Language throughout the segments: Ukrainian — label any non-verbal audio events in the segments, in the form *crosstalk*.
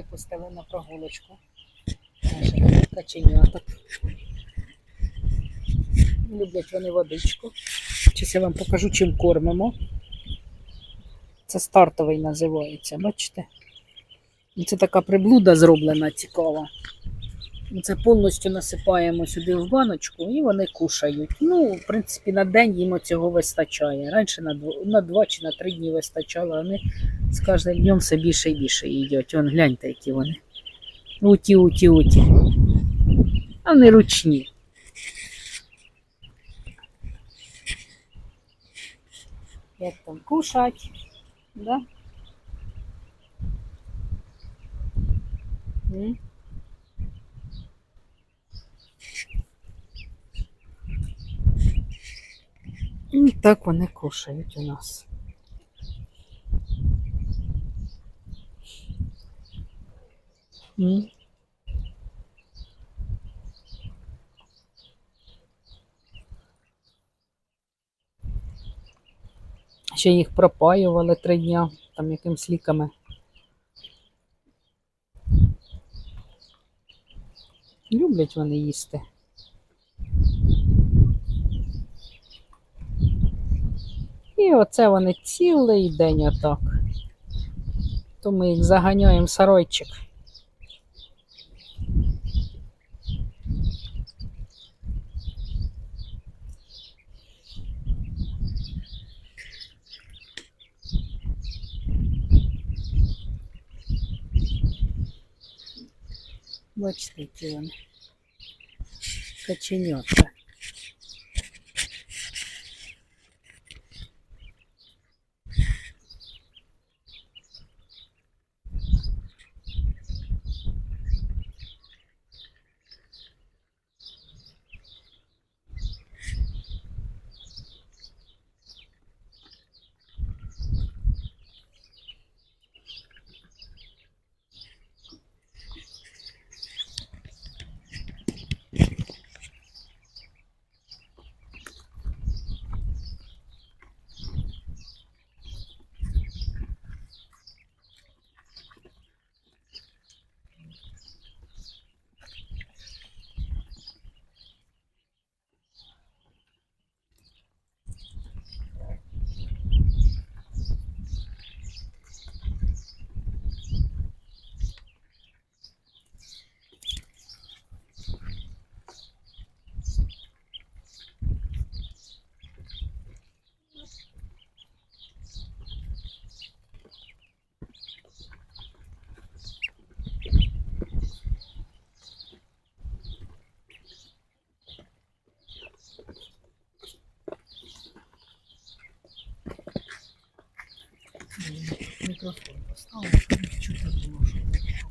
Випустили на прогулочку. Каченяток. Люблять вони водичку. Зараз я вам покажу, чим кормимо. Це стартовий називається, бачите? Це така приблуда зроблена цікава. Це повністю насипаємо сюди в баночку і вони кушають. Ну, в принципі, на день їм цього вистачає. Раніше на два, на два чи на три дні вистачало, вони з кожним днем все більше і більше їдять. Вон гляньте, які вони. Уті, уті, уті. А вони ручні. Як там кушать, да? М? І так вони кушають у нас. Ще їх пропаювали три дня, там якимсь ліками. Люблять вони їсти. І оце вони цілий день отак. То ми їх заганяємо в саройчик. Бачите, які вони. Каченята. Мікрофон поставила, щоб чути що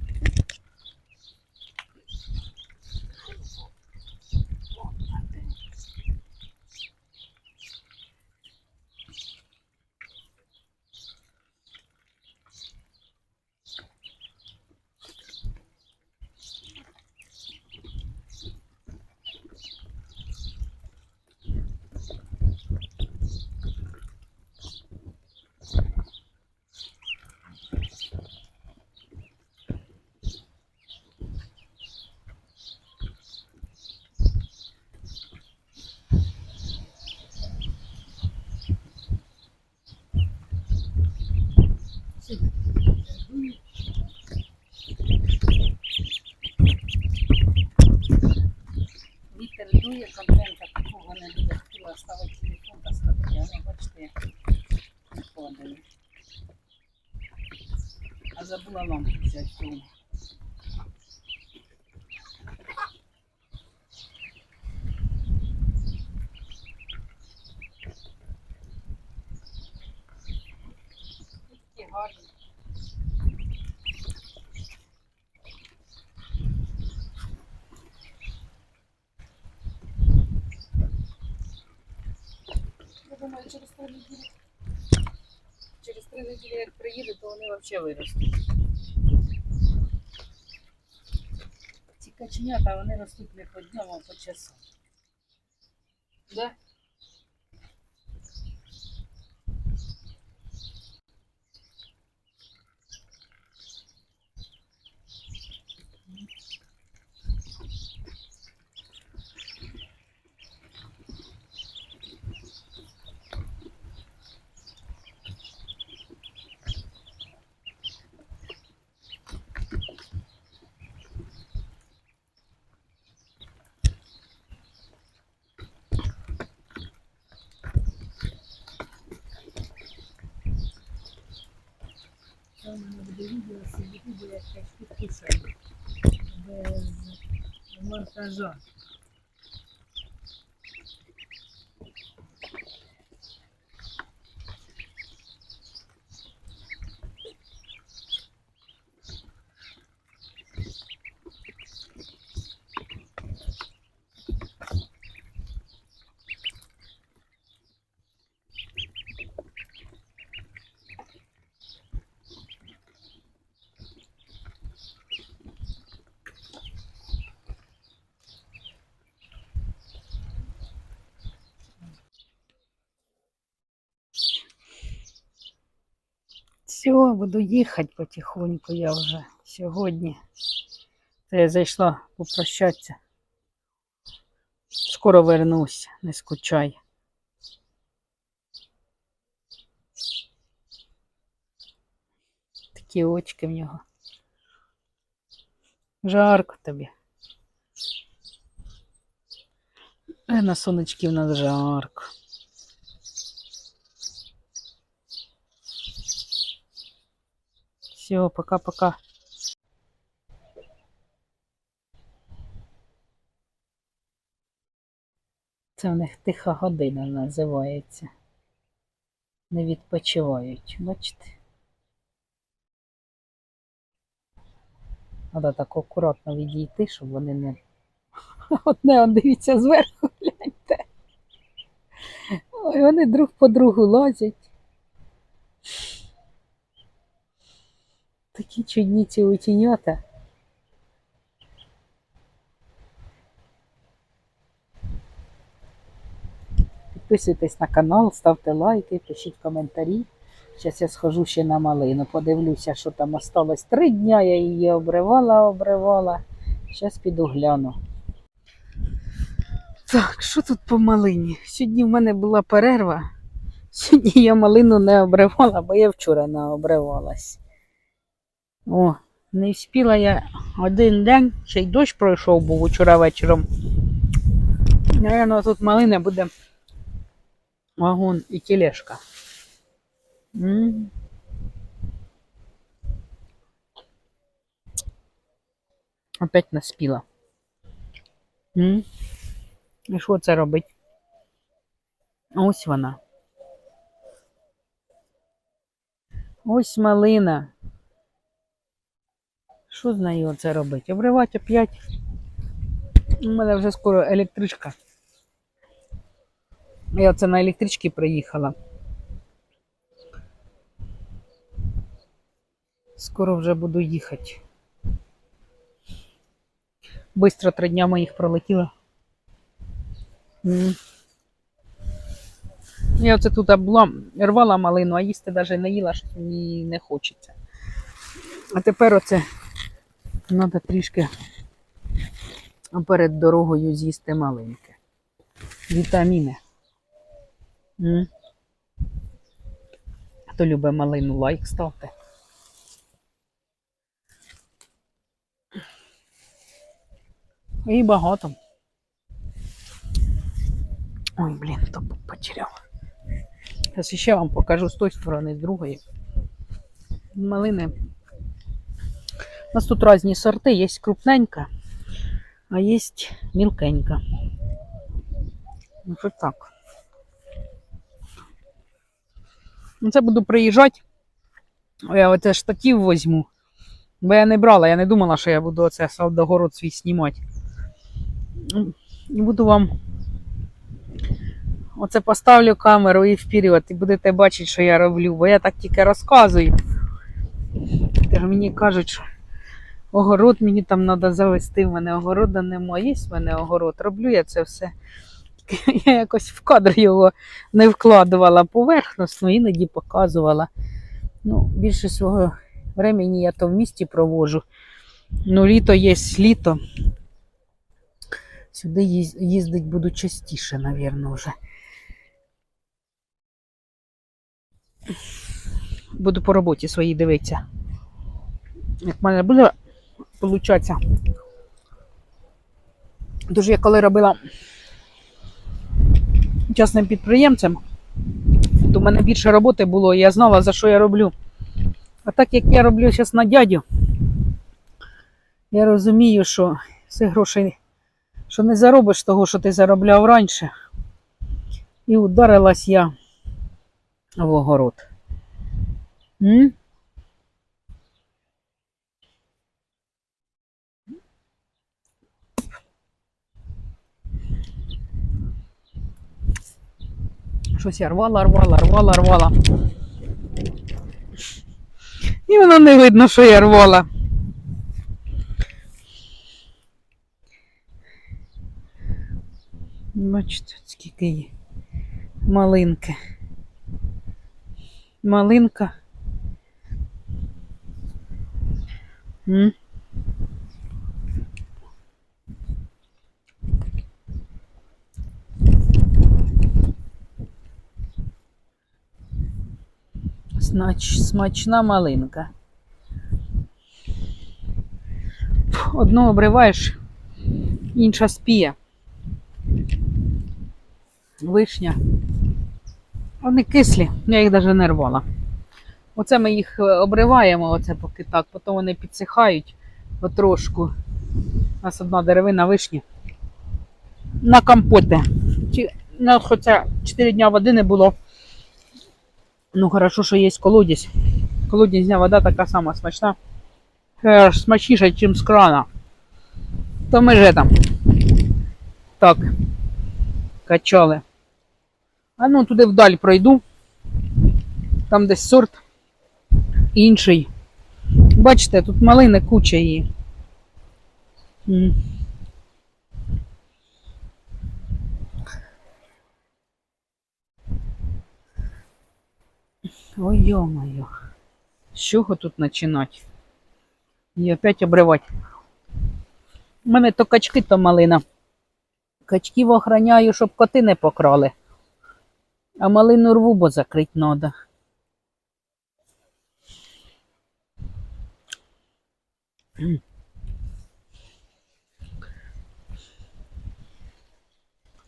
Вітер дує, контента такого не буде. Хотіла ставити телефон та ставити, а воно, бачите, як не падає. Такі гарні. Я думаю, через три неділі. Через три неділі, як приїду, то вони взагалі виростуть. Каченята, вони ростуть не по дням, а по часам. Да? Це у мене буде відео, сидіти, бо я щось підписую. Без монтажа. Все, буду їхати потихоньку я вже сьогодні. Та я зайшла попрощатися. Скоро вернусь, не скучай. Такі очки в нього. Жарко тобі. Е, на сонечки в нас жарко. Все, пока-пока. Це в них тиха година називається. Не відпочивають, бачите? Треба так акуратно відійти, щоб вони не. *laughs* Одне, он дивіться зверху, гляньте. Ой, вони друг по другу лазять. Такі чудні ці утінята. Підписуйтесь на канал, ставте лайки, пишіть коментарі. Зараз я схожу ще на малину, подивлюся, що там осталось. Три дня я її обривала, обривала. Зараз піду гляну. Так, що тут по малині? Сьогодні в мене була перерва. Сьогодні я малину не обривала, бо я вчора не обривалась. О, не встигла я один день, ще й дощ пройшов був вчора вечором. Наверно, тут малина буде вагон і тележка. Опять наспіла. М. І що це робить? Ось вона. Ось малина. Що з нею це робити? Обривати опять. У мене вже скоро електричка. Я це на електричці приїхала. Скоро вже буду їхати. Бистро три дня моїх пролетіло. Я оце тут була, рвала малину, а їсти навіть не їла, що мені не хочеться. А тепер оце треба трішки перед дорогою з'їсти маленьке. Вітаміни. М. Хто любить малину, лайк ставте. І багато. Ой, блін, то потеряв. Зараз ще вам покажу з тої сторони, з другої. Малини. У нас тут різні сорти, є крупненька, а є мілкенька. Ну, що так. Ну, це буду приїжджати. Я оце штатів возьму. Бо я не брала, я не думала, що я буду оце садогород свій знімати. І буду вам оце поставлю камеру і вперед, і будете бачити, що я роблю, бо я так тільки розказую. Мені кажуть, що огород мені там треба завести, в мене огорода немає, є в мене огород. Роблю я це все. *laughs* я якось в кадр його не вкладувала поверхносно, іноді показувала. Ну, більше свого времени я то в місті проводжу. Ну, літо є літо. Сюди їз- їздить буду частіше, напевно, вже. Буду по роботі своїй дивитися. Як в мене буде получатися. Дуже я коли робила частним підприємцем, то в мене більше роботи було, і я знала, за що я роблю. А так як я роблю зараз на дядю, я розумію, що це грошей, що не заробиш того, що ти заробляв раніше. І ударилась я в огород. М? Щось я рвала, рвала, рвала, рвала. І воно не видно, що я рвала. Бачите, скільки є. Малинки. Малинка. М? Смачна малинка. Одну обриваєш, інша спіє. Вишня. Вони кислі, я їх навіть не рвала. Оце ми їх е, обриваємо, оце поки так, потім вони підсихають потрошку. У нас одна деревина вишні. На компоти. Ну, хоча 4 дня води не було. Ну, хорошо, що є колодязь. Колодязня вода така сама смачна. Е, Смачніша, ніж з крана. То ми же там. Так. Качали. А ну туди вдаль пройду. Там десь сорт інший. Бачите, тут малини куча її. Ой, ё-моё. З чого тут починати? І опять обривати. У мене то качки, то малина. Качків охраняю, щоб коти не покрали. А малину рву, бо закрити треба.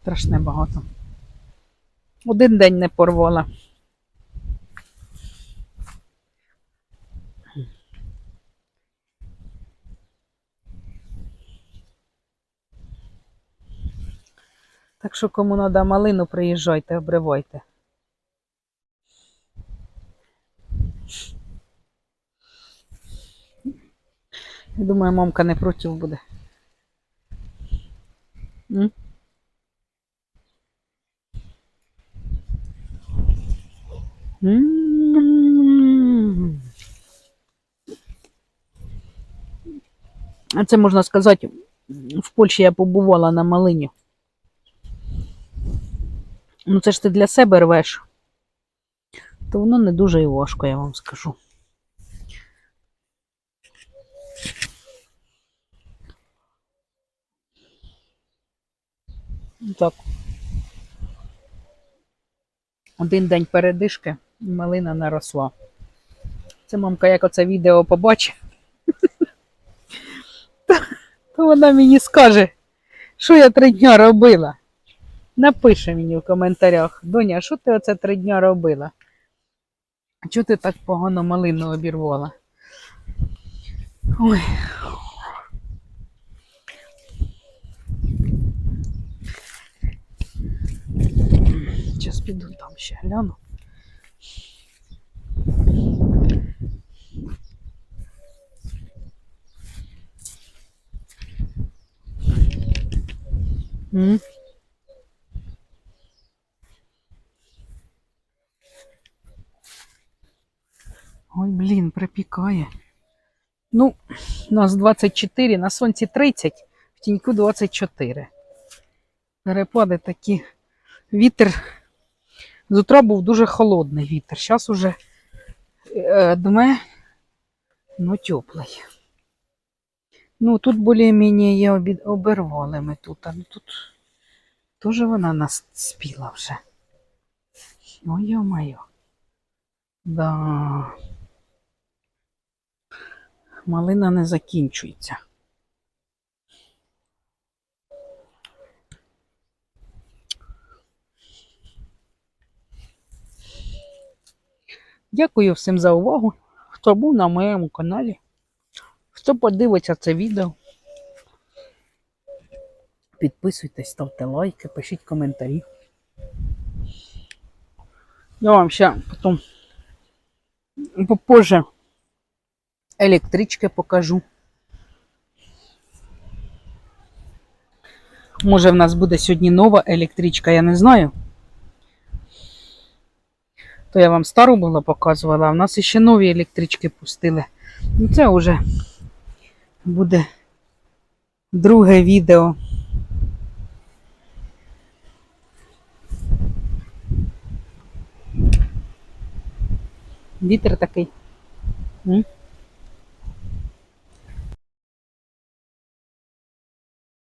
Страшне багато. Один день не порвала. Так що кому треба малину, приїжджайте, обривайте. Я думаю, мамка не проти буде. А це можна сказати, в Польщі я побувала на малині. Ну, це ж ти для себе рвеш. То воно не дуже і важко, я вам скажу. Так. Один день передишки малина не росла. Це мамка, як оце відео побачить, *laughs* то, вона мені скаже, що я три дня робила. Напише мені в коментарях, Доня, що ти оце три дня робила? Чого ти так погано малину обірвала? Ой. Зараз піду там ще гляну. М? Ой, блін, припікає. Ну, у нас 24, на сонці 30, в тіньку 24. Перепади такі. Вітер. З утра був дуже холодний вітер. Зараз уже е, дме, ну теплий. Ну, тут більш-менш обід... обірвали ми тут, а тут теж вона нас спіла вже. Ой, йо-моє. Да. Малина не закінчується. Дякую всім за увагу, хто був на моєму каналі, хто подивиться це відео. Підписуйтесь, ставте лайки, пишіть коментарі. Я вам ще потім попозже електрички покажу. Може, в нас буде сьогодні нова електричка, я не знаю. То я вам стару була показувала, а в нас ще нові електрички пустили. Ну, це вже буде друге відео. Вітер такий. М?